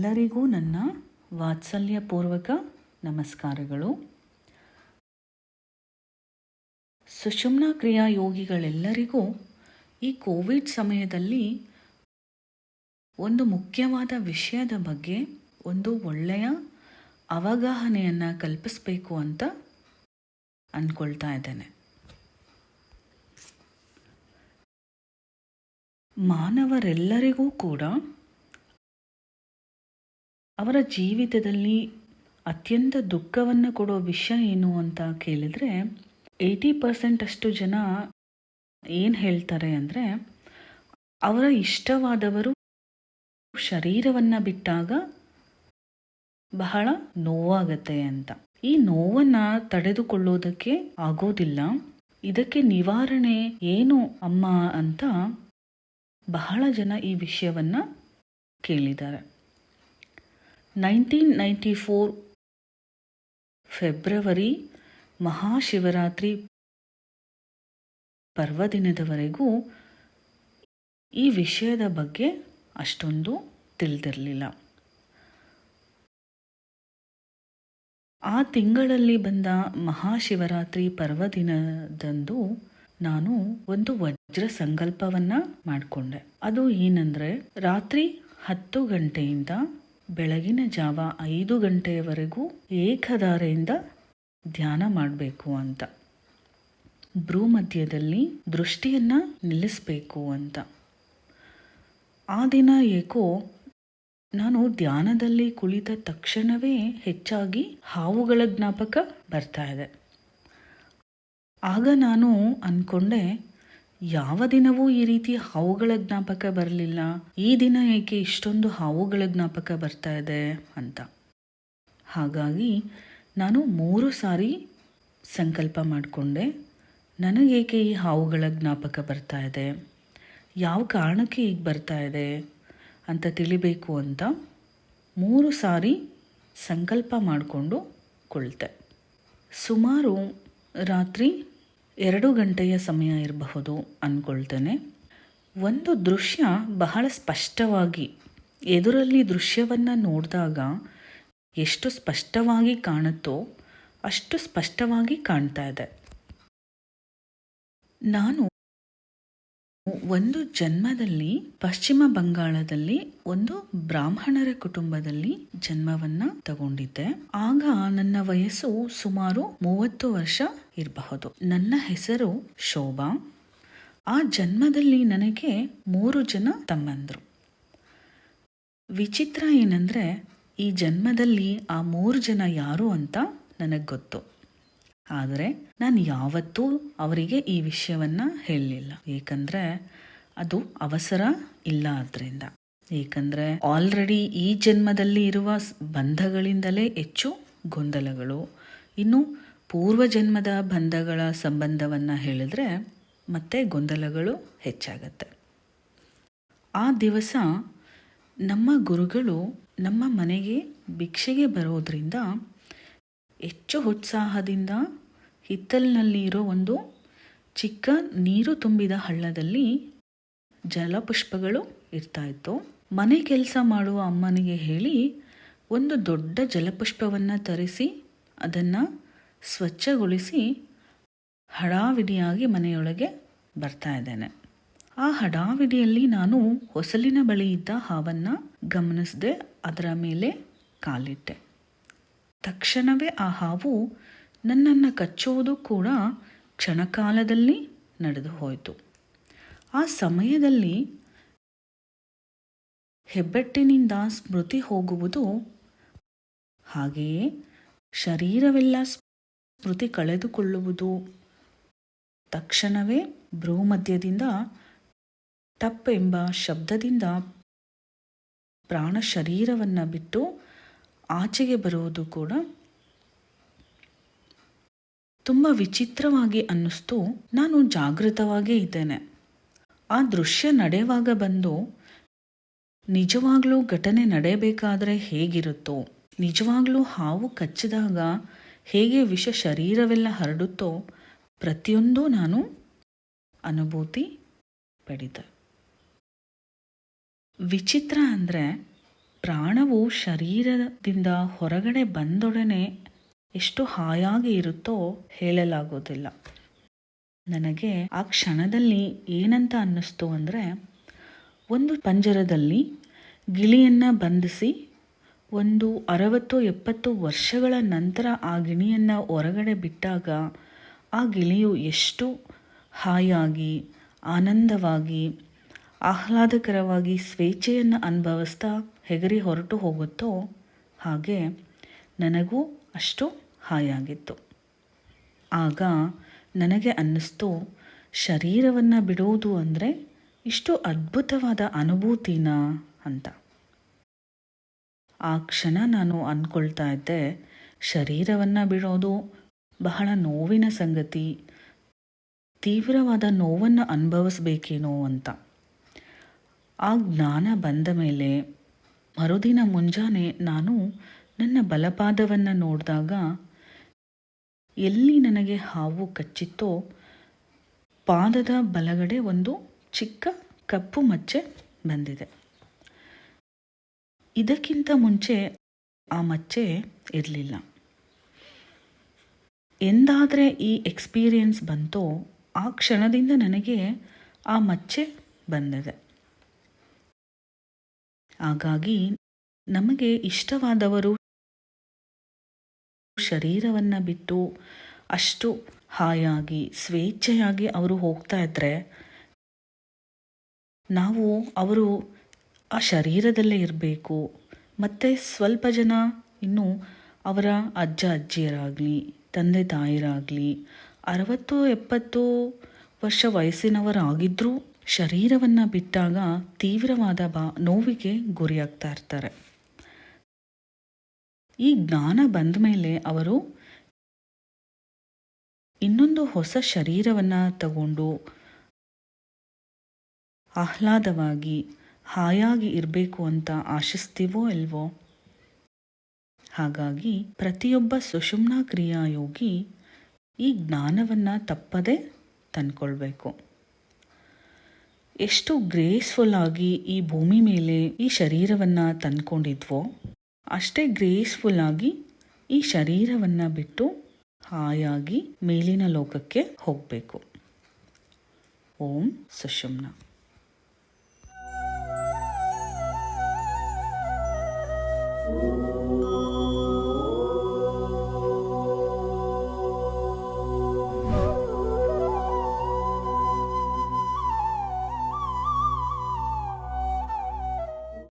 ಎಲ್ಲರಿಗೂ ನನ್ನ ವಾತ್ಸಲ್ಯಪೂರ್ವಕ ನಮಸ್ಕಾರಗಳು. ಸುಷುಮ್ನ ಕ್ರಿಯಾ ಯೋಗಿಗಳೆಲ್ಲರಿಗೂ ಈ ಕೋವಿಡ್ ಸಮಯದಲ್ಲಿ ಒಂದು ಮುಖ್ಯವಾದ ವಿಷಯದ ಬಗ್ಗೆ ಒಂದು ಒಳ್ಳೆಯ ಅವಗಾಹನೆಯನ್ನು ಕಲ್ಪಿಸಬೇಕು ಅಂತ ಅಂದ್ಕೊಳ್ತಾ ಇದ್ದೇನೆ. ಮಾನವರೆಲ್ಲರಿಗೂ ಕೂಡ ಅವರ ಜೀವಿತದಲ್ಲಿ ಅತ್ಯಂತ ದುಃಖವನ್ನು ಕೊಡೋ ವಿಷಯ ಏನು ಅಂತ ಕೇಳಿದರೆ ಏಯ್ಟಿ ಪರ್ಸೆಂಟ್ ಅಷ್ಟು ಜನ ಏನು ಹೇಳ್ತಾರೆ ಅಂದರೆ ಅವರ ಇಷ್ಟವಾದವರು ಶರೀರವನ್ನು ಬಿಟ್ಟಾಗ ಬಹಳ ನೋವಾಗತ್ತೆ ಅಂತ. ಈ ನೋವನ್ನು ತಡೆದುಕೊಳ್ಳೋದಕ್ಕೆ ಆಗೋದಿಲ್ಲ. ಇದಕ್ಕೆ ನಿವಾರಣೆ ಏನು ಅಮ್ಮ ಅಂತ ಬಹಳ ಜನ ಈ ವಿಷಯವನ್ನು ಕೇಳಿದ್ದಾರೆ. Nineteen ninety four February Mahashivaratri ಪರ್ವದಿನದವರೆಗೂ ಈ ವಿಷಯದ ಬಗ್ಗೆ ಅಷ್ಟೊಂದು ತಿಳಿದಿರಲಿಲ್ಲ. ಆ ತಿಂಗಳಲ್ಲಿ ಬಂದ ಮಹಾಶಿವರಾತ್ರಿ ಪರ್ವದಿನದಂದು ನಾನು ಒಂದು ವಜ್ರ ಸಂಕಲ್ಪವನ್ನು ಮಾಡಿಕೊಂಡೆ. ಅದು ಏನಂದರೆ, ರಾತ್ರಿ ಹತ್ತು ಗಂಟೆಯಿಂದ ಬೆಳಗಿನ ಜಾವ ಐದು ಗಂಟೆಯವರೆಗೂ ಏಕಧಾರೆಯಿಂದ ಧ್ಯಾನ ಮಾಡಬೇಕು ಅಂತ. ಭ್ರೂ ಮಧ್ಯದಲ್ಲಿ ದೃಷ್ಟಿಯನ್ನು ನಿಲ್ಲಿಸಬೇಕು ಅಂತ. ಆ ದಿನ ಏಕೋ ನಾನು ಧ್ಯಾನದಲ್ಲಿ ಕುಳಿತ ತಕ್ಷಣವೇ ಹೆಚ್ಚಾಗಿ ಹಾವುಗಳ ಜ್ಞಾಪಕ ಬರ್ತಾ ಇದೆ. ಆಗ ನಾನು ಅಂದ್ಕೊಂಡೆ ಯಾವ ದಿನವೂ ಈ ರೀತಿ ಹಾವುಗಳ ಜ್ಞಾಪಕ ಬರಲಿಲ್ಲ. ಈ ದಿನ ಏಕೆ ಇಷ್ಟೊಂದು ಹಾವುಗಳ ಜ್ಞಾಪಕ ಬರ್ತಾ ಇದೆ ಅಂತ. ಹಾಗಾಗಿ ನಾನು ಮೂರು ಸಾರಿ ಸಂಕಲ್ಪ ಮಾಡಿಕೊಂಡೆ. ನನಗೇಕೆ ಈ ಹಾವುಗಳ ಜ್ಞಾಪಕ ಬರ್ತಾ ಇದೆ? ಯಾವ ಕಾರಣಕ್ಕೆ ಈಗ ಬರ್ತಾ ಇದೆ ಅಂತ ತಿಳಿಬೇಕು ಅಂತ ಮೂರು ಸಾರಿ ಸಂಕಲ್ಪ ಮಾಡಿಕೊಂಡು ಕುಳಿತೆ. ಸುಮಾರು ರಾತ್ರಿ ಎರಡು ಗಂಟೆಯ ಸಮಯ ಇರಬಹುದು ಅಂದ್ಕೊಳ್ತೇನೆ ಒಂದು ದೃಶ್ಯ ಬಹಳ ಸ್ಪಷ್ಟವಾಗಿ ಎದುರಲ್ಲಿ ದೃಶ್ಯವನ್ನು ನೋಡಿದಾಗ ಎಷ್ಟು ಸ್ಪಷ್ಟವಾಗಿ ಕಾಣುತ್ತೋ ಅಷ್ಟು ಸ್ಪಷ್ಟವಾಗಿ ಕಾಣ್ತಾ ಇದೆ. ನಾನು ಒಂದು ಜನ್ಮದಲ್ಲಿ, ಪಶ್ಚಿಮ ಬಂಗಾಳದಲ್ಲಿ, ಒಂದು ಬ್ರಾಹ್ಮಣರ ಕುಟುಂಬದಲ್ಲಿ ಜನ್ಮವನ್ನ ತಗೊಂಡಿದ್ದೆ. ಆಗ ನನ್ನ ವಯಸ್ಸು ಸುಮಾರು ಮೂವತ್ತು ವರ್ಷ ಇರಬಹುದು. ನನ್ನ ಹೆಸರು ಶೋಭಾ. ಆ ಜನ್ಮದಲ್ಲಿ ನನಗೆ ಮೂರು ಜನ ತಮ್ಮಂದರು. ವಿಚಿತ್ರ ಏನಂದ್ರೆ, ಈ ಜನ್ಮದಲ್ಲಿ ಆ ಮೂರು ಜನ ಯಾರು ಅಂತ ನನಗೆ ಗೊತ್ತು. ಆದರೆ ನಾನು ಯಾವತ್ತೂ ಅವರಿಗೆ ಈ ವಿಷಯವನ್ನು ಹೇಳಲಿಲ್ಲ. ಏಕೆಂದರೆ ಅದು ಅವಸರ ಇಲ್ಲ ಆದ್ದರಿಂದ ಏಕೆಂದರೆ ಆಲ್ರೆಡಿ ಈ ಜನ್ಮದಲ್ಲಿ ಇರುವ ಬಂಧಗಳಿಂದಲೇ ಹೆಚ್ಚು ಗೊಂದಲಗಳು. ಇನ್ನು ಪೂರ್ವ ಜನ್ಮದ ಬಂಧಗಳ ಸಂಬಂಧವನ್ನು ಹೇಳಿದ್ರೆ ಮತ್ತೆ ಗೊಂದಲಗಳು ಹೆಚ್ಚಾಗತ್ತೆ. ಆ ದಿವಸ ನಮ್ಮ ಗುರುಗಳು ನಮ್ಮ ಮನೆಗೆ ಭಿಕ್ಷೆಗೆ ಬರೋದ್ರಿಂದ ಹೆಚ್ಚು ಉತ್ಸಾಹದಿಂದ ಹಿತ್ತಲಿನಲ್ಲಿ ಇರೋ ಒಂದು ಚಿಕ್ಕ ನೀರು ತುಂಬಿದ ಹಳ್ಳದಲ್ಲಿ ಜಲಪುಷ್ಪಗಳು ಇರ್ತಾ ಇತ್ತು. ಮನೆ ಕೆಲಸ ಮಾಡುವ ಅಮ್ಮನಿಗೆ ಹೇಳಿ ಒಂದು ದೊಡ್ಡ ಜಲಪುಷ್ಪವನ್ನು ತರಿಸಿ ಅದನ್ನು ಸ್ವಚ್ಛಗೊಳಿಸಿ ಹಡಾವಿಡಿಯಾಗಿ ಮನೆಯೊಳಗೆ ಬರ್ತಾ ಇದ್ದೇನೆ. ಆ ಹಡಾವಿಡಿಯಲ್ಲಿ ನಾನು ಹೊಸಲಿನ ಬಳಿ ಇದ್ದ ಹಾವನ್ನು ಗಮನಿಸದೆ, ಅದರ ಮೇಲೆ ಕಾಲಿಟ್ಟೆ. ತಕ್ಷಣವೇ ಆ ಹಾವು ನನ್ನನ್ನು ಕಚ್ಚುವುದು ಕೂಡ ಕ್ಷಣಕಾಲದಲ್ಲಿ ನಡೆದು ಹೋಯಿತು. ಆ ಸಮಯದಲ್ಲಿ ಹೆಬ್ಬೆಟ್ಟಿನಿಂದ ಸ್ಮೃತಿ ಹೋಗುವುದು ಹಾಗೆಯೇ ಶರೀರವೆಲ್ಲ ಸ್ಮೃತಿ ಕಳೆದುಕೊಳ್ಳುವುದು ತಕ್ಷಣವೇ ಭ್ರೂಮಧ್ಯದಿಂದ ಎಂಬ ಶಬ್ದದಿಂದ ಪ್ರಾಣ ಶರೀರವನ್ನು ಬಿಟ್ಟು ಆಚೆಗೆ ಬರುವುದು ಕೂಡ ತುಂಬ ವಿಚಿತ್ರವಾಗಿ ಅನ್ನಿಸ್ತು. ನಾನು ಜಾಗೃತವಾಗೇ ಇದ್ದೇನೆ. ಆ ದೃಶ್ಯ ನಡೆಯುವಾಗ ಬಂದು, ನಿಜವಾಗ್ಲೂ ಘಟನೆ ನಡೆಯಬೇಕಾದ್ರೆ ಹೇಗಿರುತ್ತೋ, ನಿಜವಾಗ್ಲೂ ಹಾವು ಕಚ್ಚಿದಾಗ ಹೇಗೆ ವಿಷ ಶರೀರವೆಲ್ಲ ಹರಡುತ್ತೋ, ಪ್ರತಿಯೊಂದು ನಾನು ಅನುಭೂತಿ ಪಡಿತೆ ವಿಚಿತ್ರ ಅಂದರೆ ಪ್ರಾಣವು ಶರೀರದಿಂದ ಹೊರಗಡೆ ಬಂದೊಡನೆ ಎಷ್ಟು ಹಾಯಾಗಿ ಇರುತ್ತೋ ಹೇಳಲಾಗೋದಿಲ್ಲ. ನನಗೆ ಆ ಕ್ಷಣದಲ್ಲಿ ಏನಂತ ಅನ್ನಿಸ್ತು ಅಂದರೆ, ಒಂದು ಪಂಜರದಲ್ಲಿ ಗಿಳಿಯನ್ನು ಬಂಧಿಸಿ, ಒಂದು ಅರವತ್ತು ಎಪ್ಪತ್ತು ವರ್ಷಗಳ ನಂತರ ಆ ಗಿಳಿಯನ್ನು ಹೊರಗಡೆ ಬಿಟ್ಟಾಗ ಆ ಗಿಳಿಯು ಎಷ್ಟು ಹಾಯಾಗಿ, ಆನಂದವಾಗಿ, ಆಹ್ಲಾದಕರವಾಗಿ ಸ್ವೇಚ್ಛೆಯನ್ನು ಅನುಭವಿಸ್ತಾ ಹೆಗರಿ ಹೊರಟು ಹೋಗುತ್ತೋ ಹಾಗೆ ನನಗೂ ಅಷ್ಟು ಹಾಯಾಗಿತ್ತು. ಆಗ ನನಗೆ ಅನ್ನಿಸ್ತು, ಶರೀರವನ್ನು ಬಿಡುವುದು ಅಂದರೆ ಇಷ್ಟು ಅದ್ಭುತವಾದ ಅನುಭೂತಿನ ಅಂತ. ಆ ಕ್ಷಣ ನಾನು ಅಂದ್ಕೊಳ್ತಾ ಇದ್ದೆ, ಶರೀರವನ್ನು ಬಿಡೋದು ಬಹಳ ನೋವಿನ ಸಂಗತಿ, ತೀವ್ರವಾದ ನೋವನ್ನು ಅನುಭವಿಸ್ಬೇಕೇನೋ ಅಂತ. ಆ ಜ್ಞಾನ ಬಂದ ಮೇಲೆ ಮರುದಿನ ಮುಂಜಾನೆ ನಾನು ನನ್ನ ಬಲಪಾದವನ್ನು ನೋಡಿದಾಗ ಎಲ್ಲಿ ನನಗೆ ಹಾವು ಕಚ್ಚಿತ್ತೋ ಪಾದದ ಬಲಗಡೆ ಒಂದು ಚಿಕ್ಕ ಕಪ್ಪು ಮಚ್ಚೆ ಬಂದಿದೆ. ಇದಕ್ಕಿಂತ ಮುಂಚೆ ಆ ಮಚ್ಚೆ ಇರಲಿಲ್ಲ. ಎಂದಾದರೆ ಈ ಎಕ್ಸ್ಪೀರಿಯನ್ಸ್ ಬಂತೋ ಆ ಕ್ಷಣದಿಂದ ನನಗೆ ಆ ಮಚ್ಚೆ ಬಂದಿದೆ. ಹಾಗಾಗಿ ನಮಗೆ ಇಷ್ಟವಾದವರು ಶರೀರವನ್ನು ಬಿಟ್ಟು ಅಷ್ಟು ಹಾಯಾಗಿ, ಸ್ವೇಚ್ಛೆಯಾಗಿ ಅವರು ಹೋಗ್ತಾ ಇದ್ದರೆ ನಾವು ಅವರು ಆ ಶರೀರದಲ್ಲೇ ಇರಬೇಕು. ಮತ್ತು ಸ್ವಲ್ಪ ಜನ ಇನ್ನು ಅವರ ಅಜ್ಜ, ಅಜ್ಜಿಯರಾಗಲಿ, ತಂದೆ ತಾಯಿರಾಗಲಿ ಅರವತ್ತು, ಎಪ್ಪತ್ತು ವರ್ಷ ವಯಸ್ಸಿನವರಾಗಿದ್ದರೂ ಶರೀರವನ್ನು ಬಿಟ್ಟಾಗ ತೀವ್ರವಾದ ಬಾ, ನೋವಿಗೆ ಗುರಿಯಾಗ್ತಾ ಇರ್ತಾರೆ. ಈ ಜ್ಞಾನ ಬಂದ ಮೇಲೆ ಅವರು ಇನ್ನೊಂದು ಹೊಸ ಶರೀರವನ್ನು ತಗೊಂಡು ಆಹ್ಲಾದವಾಗಿ, ಹಾಯಾಗಿ ಇರಬೇಕು ಅಂತ ಆಶಿಸ್ತೀವೋ ಇಲ್ವೋ? ಹಾಗಾಗಿ ಪ್ರತಿಯೊಬ್ಬ ಸುಷುಮ್ನಾ ಕ್ರಿಯಾಯೋಗಿ ಈ ಜ್ಞಾನವನ್ನು ತಪ್ಪದೆ ತಂದ್ಕೊಳ್ಬೇಕು. ಎಷ್ಟು ಗ್ರೇಸ್ಫುಲ್ ಆಗಿ ಈ ಭೂಮಿ ಮೇಲೆ ಈ ಶರೀರವನ್ನು ತಂದ್ಕೊಂಡಿದ್ವೋ ಅಷ್ಟೇ ಗ್ರೇಸ್ಫುಲ್ ಆಗಿ ಈ ಶರೀರವನ್ನು ಬಿಟ್ಟು ಹಾಯಾಗಿ ಮೇಲಿನ ಲೋಕಕ್ಕೆ ಹೋಗಬೇಕು. ಓಂ ಸುಷುಮ್ನ.